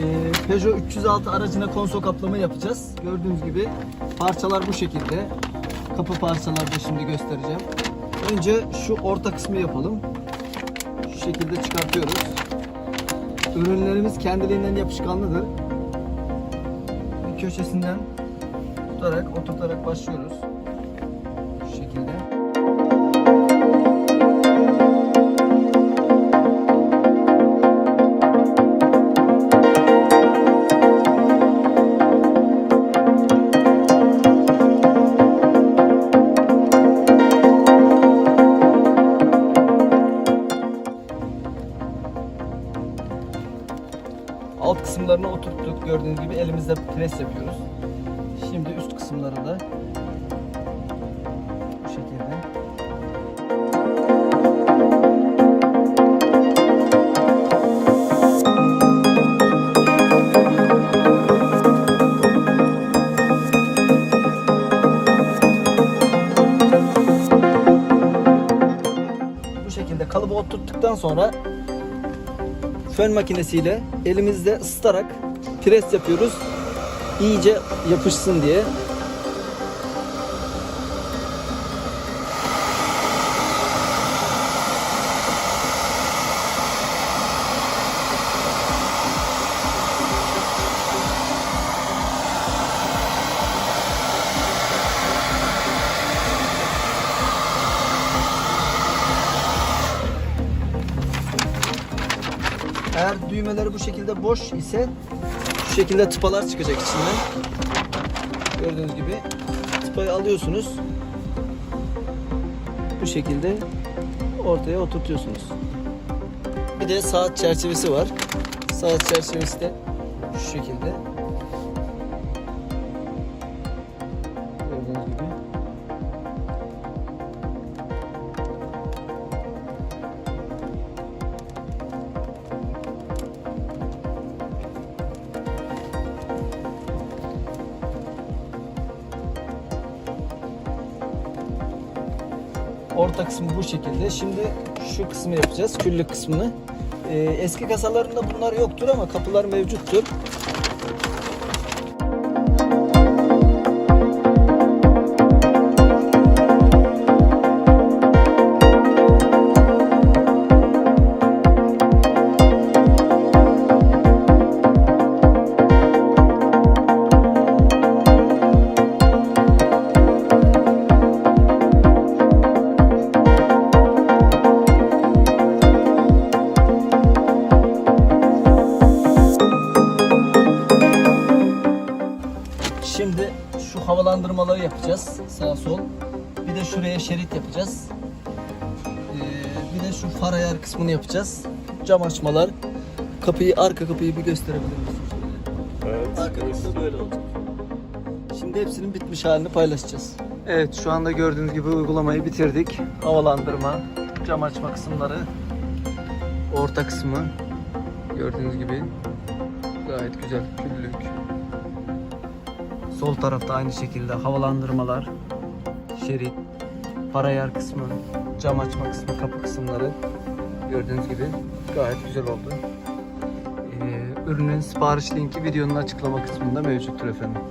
Ee, Peugeot 306 aracına konsol kaplama yapacağız. Gördüğünüz gibi parçalar bu şekilde. Kapı parçaları da şimdi göstereceğim. Önce şu orta kısmı yapalım. Şu şekilde çıkartıyoruz. Ürünlerimiz kendiliğinden yapışkanlıdır. Bir köşesinden tutarak, oturtarak başlıyoruz. Alt kısımlarını oturttuk. Gördüğünüz gibi elimizde pres yapıyoruz. Şimdi üst kısımları da bu şekilde. Bu şekilde kalıbı oturttuktan sonra fön makinesiyle elimizde ısıtarak pres yapıyoruz. İyice yapışsın diye. Düğmeleri bu şekilde boş ise şu şekilde tıpalar çıkacak içinden. Gördüğünüz gibi tıpayı alıyorsunuz. Bu şekilde ortaya oturtuyorsunuz. Bir de saat çerçevesi var. Saat çerçevesi de şu şekilde. Orta kısmı bu şekilde. Şimdi şu kısmı yapacağız. Küllük kısmını. Ee, eski kasalarında bunlar yoktur ama kapılar mevcuttur. Şimdi şu havalandırmaları yapacağız. Sağ sol. Bir de şuraya şerit yapacağız. Ee, bir de şu far ayar kısmını yapacağız. Cam açmalar. Kapıyı, arka kapıyı bir gösterebilir misin? Evet. Arka kapısı böyle olacak. Şimdi hepsinin bitmiş halini paylaşacağız. Evet şu anda gördüğünüz gibi uygulamayı bitirdik. Havalandırma, cam açma kısımları, orta kısmı gördüğünüz gibi gayet güzel küllük. Sol tarafta aynı şekilde havalandırmalar, şerit, parayar kısmı, cam açma kısmı, kapı kısımları gördüğünüz gibi gayet güzel oldu. Ee, ürünün sipariş linki videonun açıklama kısmında mevcuttur efendim.